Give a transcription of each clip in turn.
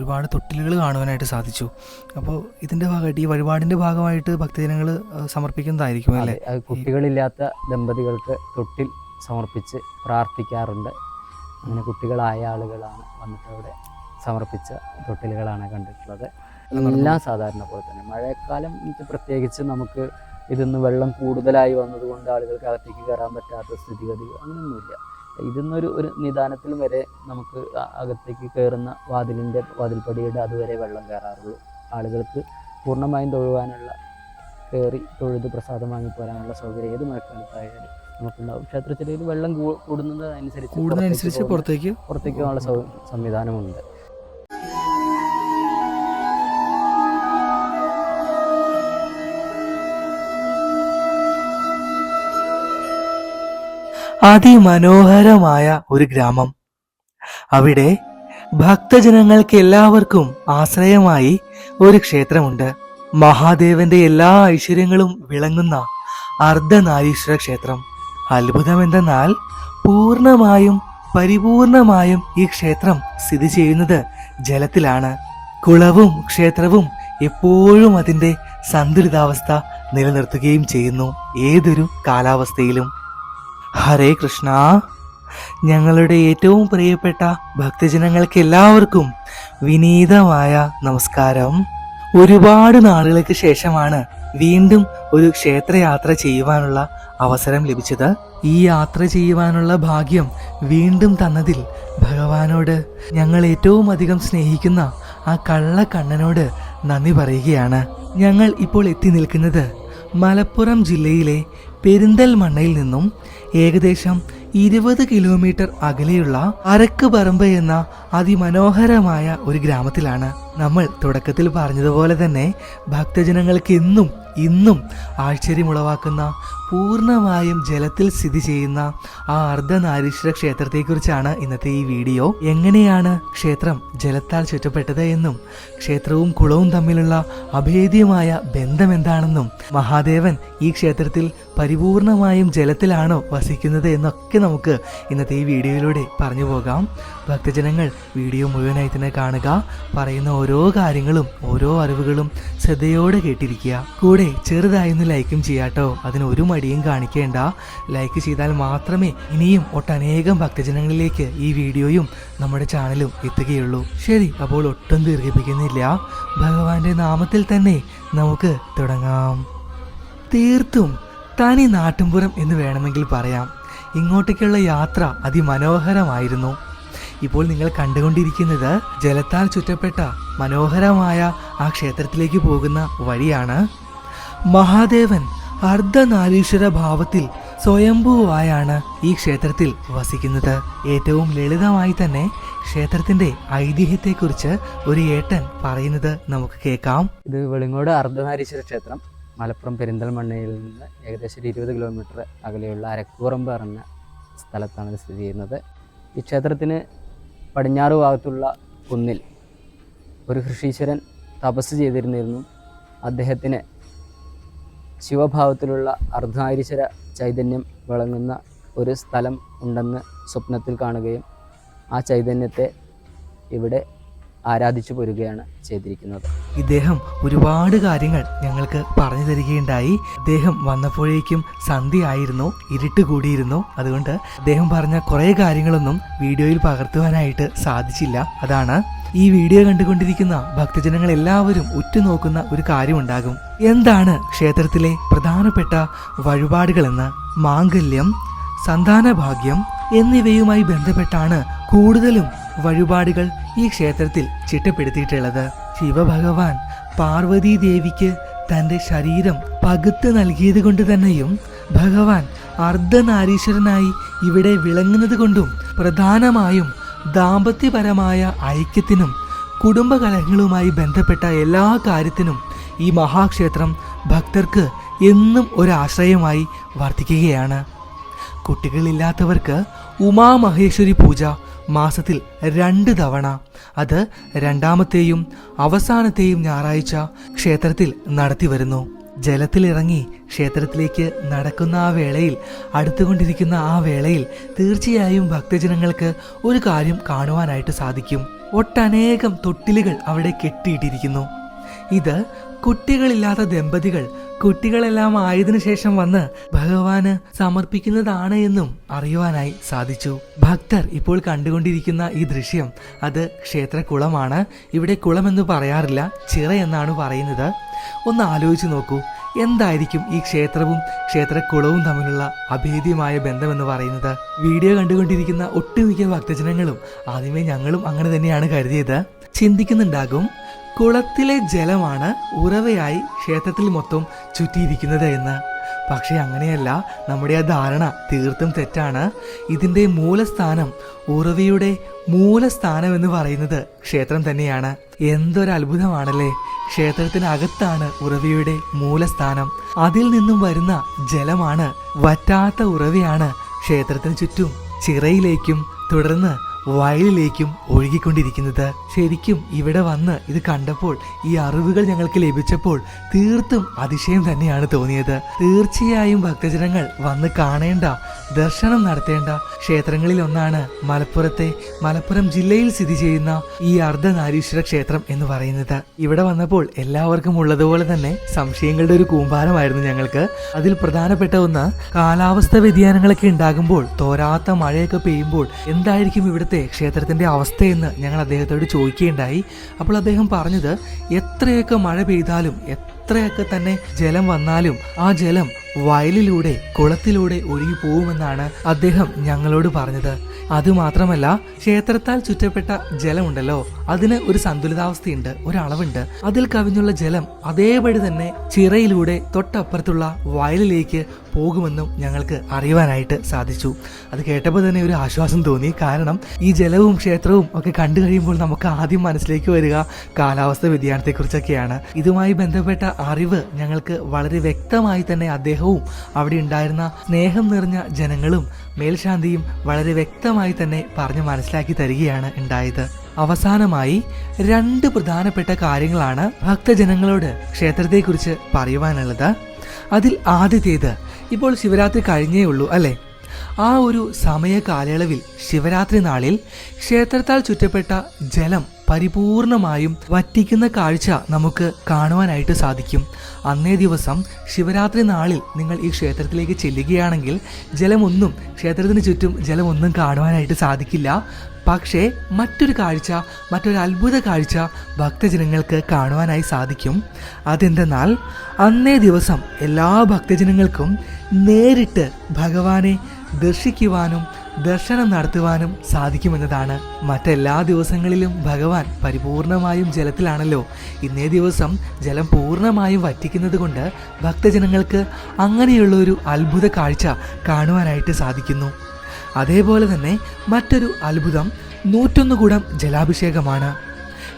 ഒരുപാട് തൊട്ടിലുകൾ കാണുവാനായിട്ട് സാധിച്ചു. അപ്പോൾ ഇതിന്റെ ഭാഗമായിട്ട് ഈ വഴിപാടിന്റെ ഭാഗമായിട്ട് ഭക്തജനങ്ങൾ സമർപ്പിക്കുന്നതായിരിക്കും അല്ലേ? കുട്ടികളില്ലാത്ത ദമ്പതികൾക്ക് തൊട്ടിൽ സമർപ്പിച്ച് പ്രാർത്ഥിക്കാറുണ്ട്. അങ്ങനെ കുട്ടികളായ ആളുകളാണ് വന്നിട്ട് അവിടെ സമർപ്പിച്ച തൊട്ടിലുകളാണ് കണ്ടിട്ടുള്ളത്. എല്ലാം സാധാരണ പോലെ തന്നെ. മഴക്കാലം പ്രത്യേകിച്ച് നമുക്ക് ഇതിന്ന് വെള്ളം കൂടുതലായി വന്നതുകൊണ്ട് ആളുകൾക്ക് അകത്തേക്ക് കയറാൻ പറ്റാത്ത സ്ഥിതിഗതി അങ്ങനെയൊന്നുമില്ല. ഇതിന്നൊരു ഒരു നിദാനത്തിൽ വരെ നമുക്ക് അകത്തേക്ക് കയറുന്ന വാതിലിന്റെ വാതിൽപ്പടിയുടെ അതുവരെ വെള്ളം കയറാറുള്ളൂ. ആളുകൾക്ക് പൂർണമായും തൊഴുവാനുള്ള കയറി തൊഴുത് പ്രസാദം വാങ്ങി പോരാനുള്ള സൗകര്യം ഏത് മഴക്കാലത്തായാലും നമുക്കുണ്ടാവും. ക്ഷേത്രത്തിലേ വെള്ളം കൂടുന്നത് അനുസരിച്ച് കൂടുന്നതനുസരിച്ച് പുറത്തേക്ക് പുറത്തേക്ക് പോകാനുള്ള സൗ സംവിധാനമുണ്ട്. അതിമനോഹരമായ ഒരു ഗ്രാമം. അവിടെ ഭക്തജനങ്ങൾക്ക് എല്ലാവർക്കും ആശ്രയമായി ഒരു ക്ഷേത്രമുണ്ട്. മഹാദേവന്റെ എല്ലാ ഐശ്വര്യങ്ങളും വിളങ്ങുന്ന അർദ്ധനാരീശ്വര ക്ഷേത്രം. അത്ഭുതമെന്തെന്നാൽ പൂർണമായും പരിപൂർണമായും ഈ ക്ഷേത്രം സ്ഥിതി ചെയ്യുന്നത് ജലത്തിലാണ്. കുളവും ക്ഷേത്രവും എപ്പോഴും അതിന്റെ സന്തുലിതാവസ്ഥ നിലനിർത്തുകയും ചെയ്യുന്നു. ഏതൊരു കാലാവസ്ഥയിലും. ഹരേ കൃഷ്ണ. ഞങ്ങളുടെ ഏറ്റവും പ്രിയപ്പെട്ട ഭക്തജനങ്ങൾക്ക് എല്ലാവർക്കും വിനീതമായ നമസ്കാരം. ഒരുപാട് നാളുകൾക്ക് ശേഷമാണ് വീണ്ടും ഒരു ക്ഷേത്രയാത്ര ചെയ്യുവാനുള്ള അവസരം ലഭിച്ചത്. ഈ യാത്ര ചെയ്യുവാനുള്ള ഭാഗ്യം വീണ്ടും തന്നതിൽ ഭഗവാനോട് ഞങ്ങൾ ഏറ്റവും അധികം സ്നേഹിക്കുന്ന ആ കള്ളക്കണ്ണനോട് നന്ദി പറയുകയാണ്. ഞങ്ങൾ ഇപ്പോൾ എത്തി നിൽക്കുന്നത് മലപ്പുറം ജില്ലയിലെ പെരിന്തൽമണ്ണയിൽ നിന്നും ഏകദേശം ഇരുപത് കിലോമീറ്റർ അകലെയുള്ള അരക്ക് പറമ്പ് എന്ന അതിമനോഹരമായ ഒരു ഗ്രാമത്തിലാണ് നമ്മൾ തുടക്കത്തിൽ പറഞ്ഞതുപോലെ തന്നെ ഭക്തജനങ്ങൾക്ക് എന്നും ഇന്നും ആശ്ചര്യമുളവാക്കുന്ന പൂർണമായും ജലത്തിൽ സ്ഥിതി ചെയ്യുന്ന ആ അർദ്ധനാരീശ്വര ക്ഷേത്രത്തെക്കുറിച്ചാണ് ഇന്നത്തെ ഈ വീഡിയോ. എങ്ങനെയാണ് ക്ഷേത്രം ജലത്താൽ ചുറ്റപ്പെട്ടത് എന്നും ക്ഷേത്രവും കുളവും തമ്മിലുള്ള അഭേദ്യമായ ബന്ധം എന്താണെന്നും മഹാദേവൻ ഈ ക്ഷേത്രത്തിൽ പരിപൂർണമായും ജലത്തിലാണോ വസിക്കുന്നത് എന്നൊക്കെ നമുക്ക് ഇന്നത്തെ ഈ വീഡിയോയിലൂടെ പറഞ്ഞു പോകാം. ഭക്തജനങ്ങൾ വീഡിയോ മുഴുവനായി തന്നെ കാണുക. പറയുന്ന ഓരോ കാര്യങ്ങളും ഓരോ അറിവുകളും ശ്രദ്ധയോടെ കേട്ടിരിക്കുക. കൂടെ ചെറുതായൊന്ന് ലൈക്കും ചെയ്യാട്ടോ. അതിന് ഒരു മടിയും കാണിക്കേണ്ട. ലൈക്ക് ചെയ്താൽ മാത്രമേ ഇനിയും ഒട്ടനേകം ഭക്തജനങ്ങളിലേക്ക് ഈ വീഡിയോയും നമ്മുടെ ചാനലും എത്തുകയുള്ളൂ. ശരി അപ്പോൾ ഒട്ടും ദീർഘിപ്പിക്കുന്നില്ല. ഭഗവാന്റെ നാമത്തിൽ തന്നെ നമുക്ക് തുടങ്ങാം. തീർത്തും തനി നാട്ടുംപുറം എന്ന് വേണമെങ്കിൽ പറയാം. ഇങ്ങോട്ടേക്കുള്ള യാത്ര അതിമനോഹരമായിരുന്നു. ഇപ്പോൾ നിങ്ങൾ കണ്ടുകൊണ്ടിരിക്കുന്നത് ജലത്താൽ ചുറ്റപ്പെട്ട മനോഹരമായ ആ ക്ഷേത്രത്തിലേക്ക് പോകുന്ന വഴിയാണ്. മഹാദേവൻ അർദ്ധനാരീശ്വര ഭാവത്തിൽ സ്വയംഭൂവായാണ് ഈ ക്ഷേത്രത്തിൽ വസിക്കുന്നത്. ഏറ്റവും ലളിതമായി തന്നെ ക്ഷേത്രത്തിന്റെ ഐതിഹ്യത്തെക്കുറിച്ച് ഒരു ഏട്ടൻ പറയുന്നത് നമുക്ക് കേൾക്കാം. ഇത് വെളിങ്ങോട് അർദ്ധനാരീശ്വര ക്ഷേത്രം. മലപ്പുറം പെരിന്തൽമണ്ണയിൽ നിന്ന് ഏകദേശം ഒരു ഇരുപത് കിലോമീറ്റർ അകലെയുള്ള അരക്കൂറമ്പ് പറഞ്ഞ സ്ഥലത്താണ് സ്ഥിതി ചെയ്യുന്നത്. ഈ ക്ഷേത്രത്തിന് പടിഞ്ഞാറ് ഭാഗത്തുള്ള കുന്നിൽ ഒരു ഋഷീശ്വരൻ തപസ് ചെയ്തിരുന്നിരുന്നു. അദ്ദേഹത്തിന് ശിവഭാവത്തിലുള്ള അർദ്ധനാരീശ്വര ചൈതന്യം വിളങ്ങുന്ന ഒരു സ്ഥലം ഉണ്ടെന്ന് സ്വപ്നത്തിൽ കാണുകയും ആ ചൈതന്യത്തെ ഇവിടെ ആരാധിച്ചു പോരുകയാണ് ചെയ്തിരിക്കുന്നത്. ഇദ്ദേഹം ഒരുപാട് കാര്യങ്ങൾ ഞങ്ങൾക്ക് പറഞ്ഞു തരികയുണ്ടായി. അദ്ദേഹം വന്നപ്പോഴേക്കും സന്ധ്യയായിരുന്നു ഇരുട്ട് കൂടിയിരുന്നു. അതുകൊണ്ട് അദ്ദേഹം പറഞ്ഞ കുറേ കാര്യങ്ങളൊന്നും വീഡിയോയിൽ പകർത്തുവാനായിട്ട് സാധിച്ചില്ല. അതാണ് ഈ വീഡിയോ കണ്ടുകൊണ്ടിരിക്കുന്ന ഭക്തജനങ്ങൾ എല്ലാവരും ഉറ്റുനോക്കുന്ന ഒരു കാര്യമുണ്ടാകും. എന്താണ് ക്ഷേത്രത്തിലെ പ്രധാനപ്പെട്ട വഴിപാടുകളെന്ന്? മാംഗല്യം സന്താനഭാഗ്യം എന്നിവയുമായി ബന്ധപ്പെട്ടാണ് കൂടുതലും വഴിപാടുകൾ ഈ ക്ഷേത്രത്തിൽ ചിട്ടപ്പെടുത്തിയിട്ടുള്ളത്. ശിവഭഗവാൻ പാർവതി ദേവിക്ക് തന്റെ ശരീരം പകുത്ത് നൽകിയത് കൊണ്ട് തന്നെയും ഭഗവാൻ അർദ്ധനാരീശ്വരനായി ഇവിടെ വിളങ്ങുന്നത് കൊണ്ടും പ്രധാനമായും ദാമ്പത്യപരമായ ഐക്യത്തിനും കുടുംബകലഹങ്ങളുമായി ബന്ധപ്പെട്ട എല്ലാ കാര്യത്തിനും ഈ മഹാക്ഷേത്രം ഭക്തർക്ക് എന്നും ഒരാശ്രയമായി വർദ്ധിക്കുകയാണ് കുട്ടികളില്ലാത്തവർക്ക് ഉമാമഹേശ്വരി പൂജ മാസത്തിൽ രണ്ട് തവണ. അത് രണ്ടാമത്തെയും അവസാനത്തെയും ഞായറാഴ്ച ക്ഷേത്രത്തിൽ നടത്തിവരുന്നു ജലത്തിലിറങ്ങി ക്ഷേത്രത്തിലേക്ക് നടക്കുന്ന ആ വേളയിൽ അടുത്തുകൊണ്ടിരിക്കുന്ന ആ വേളയിൽ തീർച്ചയായും ഭക്തജനങ്ങൾക്ക് ഒരു കാര്യം കാണുവാനായിട്ട് സാധിക്കും. ഒട്ടനേകം തൊട്ടിലുകൾ അവിടെ കെട്ടിയിട്ടിരിക്കുന്നു. ഇത് കുട്ടികളില്ലാത്ത ദമ്പതികൾ കുട്ടികളെല്ലാം ആയതിനു ശേഷം വന്ന് ഭഗവാന് സമർപ്പിക്കുന്നതാണ് എന്നും അറിയുവാനായി സാധിച്ചു. ഭക്തർ ഇപ്പോൾ കണ്ടുകൊണ്ടിരിക്കുന്ന ഈ ദൃശ്യം അത് ക്ഷേത്രക്കുളമാണ് ഇവിടെ കുളം എന്ന് പറയാറില്ല ചിറ എന്നാണ് പറയുന്നത്. ഒന്ന് ആലോചിച്ച് നോക്കൂ എന്തായിരിക്കും ഈ ക്ഷേത്രവും ക്ഷേത്രക്കുളവും തമ്മിലുള്ള അഭേദ്യമായ ബന്ധമെന്ന് പറയുന്നത്? വീഡിയോ കണ്ടുകൊണ്ടിരിക്കുന്ന ഒട്ടുമിക്ക ഭക്തജനങ്ങളും ആദ്യമേ ഞങ്ങളും അങ്ങനെ തന്നെയാണ് കരുതിയത്. ചിന്തിക്കുന്നുണ്ടാകും കുളത്തിലെ ജലമാണ് ഉറവയായി ക്ഷേത്രത്തിൽ മൊത്തം ചുറ്റിയിരിക്കുന്നത് എന്ന്. പക്ഷേ അങ്ങനെയല്ല നമ്മുടെ ആ ധാരണ തീർത്തും തെറ്റാണ്. ഇതിന്റെ മൂലസ്ഥാനം ഉറവയുടെ മൂലസ്ഥാനം എന്ന് പറയുന്നത് ക്ഷേത്രം തന്നെയാണ്. എന്തൊരു അത്ഭുതമാണല്ലേ? ക്ഷേത്രത്തിനകത്താണ് ഉറവയുടെ മൂലസ്ഥാനം. അതിൽ നിന്നും വരുന്ന ജലമാണ് വറ്റാത്ത ഉറവയാണ് ക്ഷേത്രത്തിന് ചുറ്റും ചിറയിലേക്കും തുടർന്ന് വയലിലേക്കും ഒഴുകിക്കൊണ്ടിരിക്കുന്നത്. ശരിക്കും ഇവിടെ വന്ന് ഇത് കണ്ടപ്പോൾ ഈ അറിവുകൾ ഞങ്ങൾക്ക് ലഭിച്ചപ്പോൾ തീർത്തും അതിശയം തന്നെയാണ് തോന്നിയത്. തീർച്ചയായും ഭക്തജനങ്ങൾ വന്ന് കാണേണ്ട ദർശനം നടത്തേണ്ട ക്ഷേത്രങ്ങളിൽ ഒന്നാണ് മലപ്പുറത്തെ മലപ്പുറം ജില്ലയിൽ സ്ഥിതി ചെയ്യുന്ന ഈ അർദ്ധനാരീശ്വര ക്ഷേത്രം എന്ന് പറയുന്നത്. ഇവിടെ വന്നപ്പോൾ എല്ലാവർക്കും ഉള്ളതുപോലെ തന്നെ സംശയങ്ങളുടെ ഒരു കൂമ്പാരമായിരുന്നു ഞങ്ങൾക്ക്. അതിൽ പ്രധാനപ്പെട്ട ഒന്ന് കാലാവസ്ഥ വ്യതിയാനങ്ങളൊക്കെ ഉണ്ടാകുമ്പോൾ തോരാത്ത മഴയൊക്കെ പെയ്യുമ്പോൾ എന്തായിരിക്കും ഇവിടുത്തെ ക്ഷേത്രത്തിന്റെ അവസ്ഥയെന്ന് ഞങ്ങൾ അദ്ദേഹത്തോട് ചോദിക്കുകയുണ്ടായി. അപ്പോൾ അദ്ദേഹം പറഞ്ഞത് എത്രയൊക്കെ മഴ പെയ്താലും എത്രയൊക്കെ തന്നെ ജലം വന്നാലും ആ ജലം വയലിലൂടെ കുളത്തിലൂടെ ഒഴുകി പോകുമെന്നാണ് അദ്ദേഹം ഞങ്ങളോട് പറഞ്ഞത്. അതുമാത്രമല്ല ക്ഷേത്രത്താൽ ചുറ്റപ്പെട്ട ജലമുണ്ടല്ലോ അതിന് ഒരു സന്തുലിതാവസ്ഥയുണ്ട് ഒരളവുണ്ട്. അതിൽ കവിഞ്ഞുള്ള ജലം അതേപടി തന്നെ ചിറയിലൂടെ തൊട്ടപ്പുറത്തുള്ള വയലിലേക്ക് പോകുമെന്നും ഞങ്ങൾക്ക് അറിയുവാനായിട്ട് സാധിച്ചു. അത് കേട്ടപ്പോൾ തന്നെ ഒരു ആശ്വാസം തോന്നി. കാരണം ഈ ജലവും ക്ഷേത്രവും ഒക്കെ കണ്ടു കഴിയുമ്പോൾ നമുക്ക് ആദ്യം മനസ്സിലേക്ക് വരിക കാലാവസ്ഥ വ്യതിയാനത്തെക്കുറിച്ചൊക്കെയാണ്. ഇതുമായി ബന്ധപ്പെട്ട അറിവ് ഞങ്ങൾക്ക് വളരെ വ്യക്തമായി തന്നെ അദ്ദേഹവും അവിടെ ഉണ്ടായിരുന്ന സ്നേഹം നിറഞ്ഞ ജനങ്ങളും മേൽശാന്തിയും വളരെ വ്യക്തമായി തന്നെ പറഞ്ഞു മനസ്സിലാക്കി തരികയാണ് ഉണ്ടായത്. അവസാനമായി രണ്ട് പ്രധാനപ്പെട്ട കാര്യങ്ങളാണ് ഭക്തജനങ്ങളോട് ക്ഷേത്രത്തെക്കുറിച്ച് പറയുവാനുള്ളത്. അതിൽ ആദ്യത്തേത് ഇപ്പോൾ ശിവരാത്രി കഴിഞ്ഞേ ഉള്ളൂ അല്ലേ? ആ ഒരു സമയ കാലയളവിൽ ശിവരാത്രി നാളിൽ ക്ഷേത്രത്താൽ ചുറ്റപ്പെട്ട ജലം പരിപൂർണമായും വറ്റിക്കുന്ന കാഴ്ച നമുക്ക് കാണുവാനായിട്ട് സാധിക്കും. അന്നേ ദിവസം ശിവരാത്രി നാളിൽ നിങ്ങൾ ഈ ക്ഷേത്രത്തിലേക്ക് ചെല്ലുകയാണെങ്കിൽ ജലമൊന്നും ക്ഷേത്രത്തിന് ചുറ്റും ജലമൊന്നും കാണുവാനായിട്ട് സാധിക്കില്ല. പക്ഷേ മറ്റൊരു കാഴ്ച മറ്റൊരു അത്ഭുത കാഴ്ച ഭക്തജനങ്ങൾക്ക് കാണുവാനായി സാധിക്കും. അതെന്തെന്നാൽ അന്നേ ദിവസം എല്ലാ ഭക്തജനങ്ങൾക്കും നേരിട്ട് ഭഗവാനെ ദർശിക്കുവാനും ദർശനം നടത്തുവാനും സാധിക്കുമെന്നതാണ്. മറ്റെല്ലാ ദിവസങ്ങളിലും ഭഗവാൻ പരിപൂർണമായും ജലത്തിലാണല്ലോ. ഇന്നേ ദിവസം ജലം പൂർണമായും വറ്റിക്കുന്നത് കൊണ്ട് ഭക്തജനങ്ങൾക്ക് അങ്ങനെയുള്ള ഒരു അത്ഭുത കാഴ്ച കാണുവാനായിട്ട് സാധിക്കുന്നു. അതേപോലെ തന്നെ മറ്റൊരു അത്ഭുതം നൂറ്റൊന്ന് കുടം ജലാഭിഷേകമാണ്.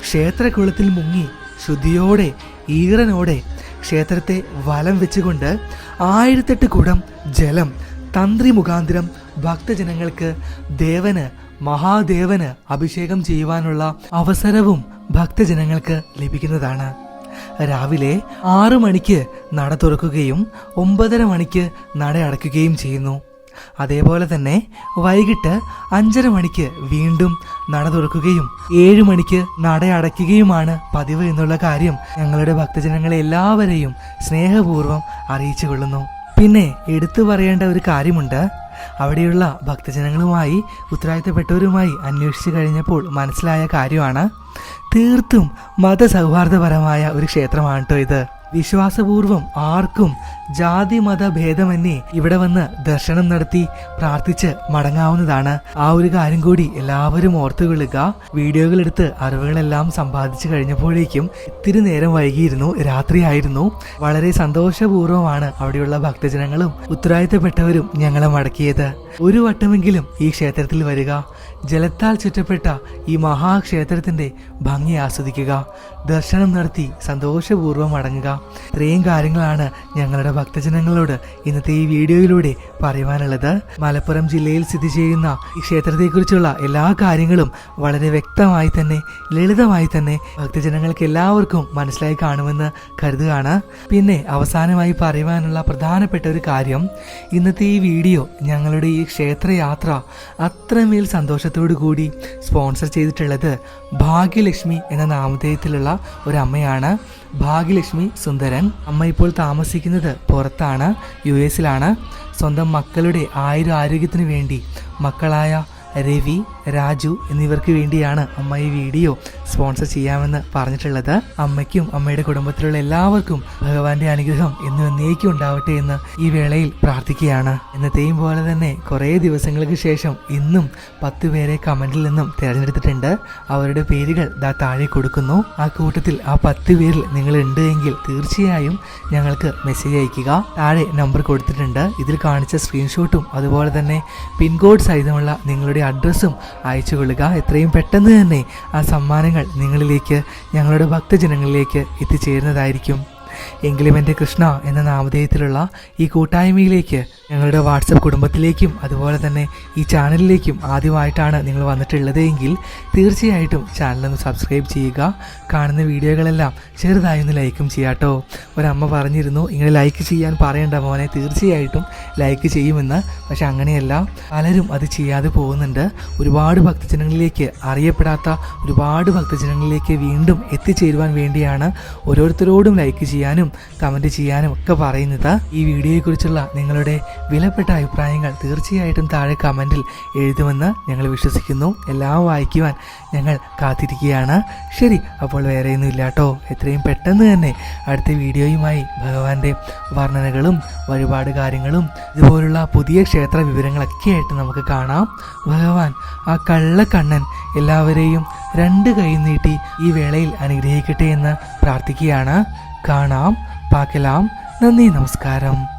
ക്ഷേത്രകുളത്തിൽ മുങ്ങി ശുദ്ധിയോടെ ഈറനോടെ ക്ഷേത്രത്തെ വലം വെച്ചുകൊണ്ട് ആയിരത്തെട്ട് കുടം ജലം തന്ത്രി മുഖാന്തരം ഭക്തജനങ്ങൾക്ക് ദേവന് മഹാദേവന് അഭിഷേകം ചെയ്യുവാനുള്ള അവസരവും ഭക്തജനങ്ങൾക്ക് ലഭിക്കുന്നതാണ്. രാവിലെ ആറു മണിക്ക് നട തുറക്കുകയും ഒമ്പതര മണിക്ക് നട അടയ്ക്കുകയും ചെയ്യുന്നു. അതേപോലെ തന്നെ വൈകിട്ട് അഞ്ചര മണിക്ക് വീണ്ടും നട തുറക്കുകയും ഏഴു മണിക്ക് നട അടയ്ക്കുകയുമാണ് പതിവ് എന്നുള്ള കാര്യം ഞങ്ങളുടെ ഭക്തജനങ്ങളെ എല്ലാവരെയും സ്നേഹപൂർവം അറിയിച്ചു കൊള്ളുന്നു. പിന്നെ എടുത്തു പറയേണ്ട ഒരു കാര്യമുണ്ട്. അവിടെയുള്ള ഭക്തജനങ്ങളുമായി ഉത്തരവാദിത്തപ്പെട്ടവരുമായി അന്വേഷിച്ചു കഴിഞ്ഞപ്പോൾ മനസ്സിലായ കാര്യമാണ്. തീർത്തും മതസൗഹാർദ്ദപരമായ ഒരു ക്ഷേത്രമാണ് കേട്ടോ ഇത്. വിശ്വാസപൂർവം ആർക്കും ജാതി മത ഭേദമന്യേ ഇവിടെ വന്ന് ദർശനം നടത്തി പ്രാർത്ഥിച്ച് മടങ്ങാവുന്നതാണ്. ആ ഒരു കാര്യം കൂടി എല്ലാവരും ഓർത്തു ഓർത്തുകൊള്ളുക വീഡിയോകൾ എടുത്ത് അറിവുകളെല്ലാം സമ്പാദിച്ചു കഴിഞ്ഞപ്പോഴേക്കും ഇത്തിരി നേരം വൈകിയിരുന്നു രാത്രിയായിരുന്നു വളരെ സന്തോഷപൂർവമാണ് അവിടെയുള്ള ഭക്തജനങ്ങളും ഉത്തരവാദിത്തപ്പെട്ടവരും ഞങ്ങളെ മടക്കിയത്. ഒരു വട്ടമെങ്കിലും ഈ ക്ഷേത്രത്തിൽ വരിക. ജലത്താൽ ചുറ്റപ്പെട്ട ഈ മഹാക്ഷേത്രത്തിന്റെ ഭംഗി ആസ്വദിക്കുക. ദർശനം നടത്തി സന്തോഷപൂർവം അടങ്ങുക. ഇത്രയും കാര്യങ്ങളാണ് ഞങ്ങളുടെ ഭക്തജനങ്ങളോട് ഇന്നത്തെ ഈ വീഡിയോയിലൂടെ പറയുവാനുള്ളത്. മലപ്പുറം ജില്ലയിൽ സ്ഥിതി ചെയ്യുന്ന ഈ ക്ഷേത്രത്തെക്കുറിച്ചുള്ള എല്ലാ കാര്യങ്ങളും വളരെ വ്യക്തമായി തന്നെ ലളിതമായി തന്നെ ഭക്തജനങ്ങൾക്ക് എല്ലാവർക്കും മനസ്സിലായി കാണുമെന്ന് കരുതുകയാണ്. പിന്നെ അവസാനമായി പറയുവാനുള്ള പ്രധാനപ്പെട്ട ഒരു കാര്യം ഇന്നത്തെ ഈ വീഡിയോ ഞങ്ങളുടെ ഈ ക്ഷേത്രയാത്ര അത്രമേൽ സന്തോഷത്തോടു കൂടി സ്പോൺസർ ചെയ്തിട്ടുള്ളത് ഭാഗ്യലക്ഷ്മി എന്ന നാമധേയത്തിലുള്ള ഒരു അമ്മയാണ് ഭാഗ്യലക്ഷ്മി സുന്ദരൻ. അമ്മ ഇപ്പോൾ താമസിക്കുന്നത് പുറത്താണ് യു എസിലാണ്. സ്വന്തം മക്കളുടെ ആയുര ആരോഗ്യത്തിന് വേണ്ടി മക്കളായ രവി രാജു എന്നിവർക്ക് വേണ്ടിയാണ് അമ്മ ഈ വീഡിയോ സ്പോൺസർ ചെയ്യാമെന്ന് പറഞ്ഞിട്ടുള്ളത് അമ്മയ്ക്കും അമ്മയുടെ കുടുംബത്തിലുള്ള എല്ലാവർക്കും ഭഗവാന്റെ അനുഗ്രഹം എന്നും എന്നേക്കും ഉണ്ടാവട്ടെ എന്ന് ഈ വേളയിൽ പ്രാർത്ഥിക്കുകയാണ്. എന്നത്തെയും പോലെ തന്നെ കുറേ ദിവസങ്ങൾക്ക് ശേഷം ഇന്നും പത്ത് പേരെ കമന്റിൽ നിന്നും തിരഞ്ഞെടുത്തിട്ടുണ്ട്. അവരുടെ പേരുകൾ ദാ താഴെ കൊടുക്കുന്നു. ആ കൂട്ടത്തിൽ ആ പത്ത് പേരിൽ നിങ്ങൾ ഉണ്ട് എങ്കിൽ തീർച്ചയായും ഞങ്ങൾക്ക് മെസ്സേജ് അയക്കുക താഴെ നമ്പർ കൊടുത്തിട്ടുണ്ട്. ഇതിൽ കാണിച്ച സ്ക്രീൻഷോട്ടും അതുപോലെ തന്നെ പിൻകോഡ് സഹിതമുള്ള നിങ്ങളുടെ അഡ്രസ്സും അയച്ചു കൊള്ളുക. എത്രയും പെട്ടെന്ന് തന്നെ ആ സമ്മാനങ്ങൾ നിങ്ങളിലേക്ക് ഞങ്ങളുടെ ഭക്തജനങ്ങളിലേക്ക് എത്തിച്ചേരുന്നതായിരിക്കും. എങ്കിലും എന്റെ കൃഷ്ണ എന്ന നാമധേയത്തിലുള്ള ഈ കൂട്ടായ്മയിലേക്ക് ഞങ്ങളുടെ വാട്സപ്പ് കുടുംബത്തിലേക്കും അതുപോലെ തന്നെ ഈ ചാനലിലേക്കും ആദ്യമായിട്ടാണ് നിങ്ങൾ വന്നിട്ടുള്ളതെങ്കിൽ തീർച്ചയായിട്ടും ചാനലൊന്ന് സബ്സ്ക്രൈബ് ചെയ്യുക. കാണുന്ന വീഡിയോകളെല്ലാം ചെറുതായി ഒന്ന് ലൈക്കും ചെയ്യാട്ടോ ഒരമ്മ പറഞ്ഞിരുന്നു ഇങ്ങനെ ലൈക്ക് ചെയ്യാൻ പറയേണ്ട മോനെ തീർച്ചയായിട്ടും ലൈക്ക് ചെയ്യുമെന്ന്. പക്ഷെ അങ്ങനെയല്ല. പലരും അത് ചെയ്യാതെ പോകുന്നുണ്ട്. ഒരുപാട് ഭക്തജനങ്ങളിലേക്ക് അറിയപ്പെടാത്ത ഒരുപാട് ഭക്തജനങ്ങളിലേക്ക് വീണ്ടും എത്തിച്ചേരുവാൻ വേണ്ടിയാണ് ഓരോരുത്തരോടും ലൈക്ക് ചെയ്യാനും കമന്റ് ചെയ്യാനും ഒക്കെ പറയുന്നത്. ഈ വീഡിയോയെക്കുറിച്ചുള്ള നിങ്ങളുടെ വിലപ്പെട്ട അഭിപ്രായങ്ങൾ തീർച്ചയായിട്ടും താഴെ കമന്റിൽ എഴുതുമെന്ന് ഞങ്ങൾ വിശ്വസിക്കുന്നു. എല്ലാം വായിക്കുവാൻ ഞങ്ങൾ കാത്തിരിക്കുകയാണ്. ശരി അപ്പോൾ വേറെയൊന്നും ഇല്ല കേട്ടോ എത്രയും പെട്ടെന്ന് തന്നെ അടുത്ത വീഡിയോയുമായി ഭഗവാന്റെ വർണനകളും വഴിപാട് കാര്യങ്ങളും ഇതുപോലുള്ള പുതിയ ക്ഷേത്ര വിവരങ്ങളൊക്കെ ആയിട്ട് നമുക്ക് കാണാം. ഭഗവാൻ ആ കള്ളക്കണ്ണൻ എല്ലാവരെയും രണ്ട് കൈ നീട്ടി ഈ വേളയിൽ അനുഗ്രഹിക്കട്ടെ എന്ന് പ്രാർത്ഥിക്കുകയാണ്. കാണാം പാക്കലാം. നന്ദി നമസ്കാരം.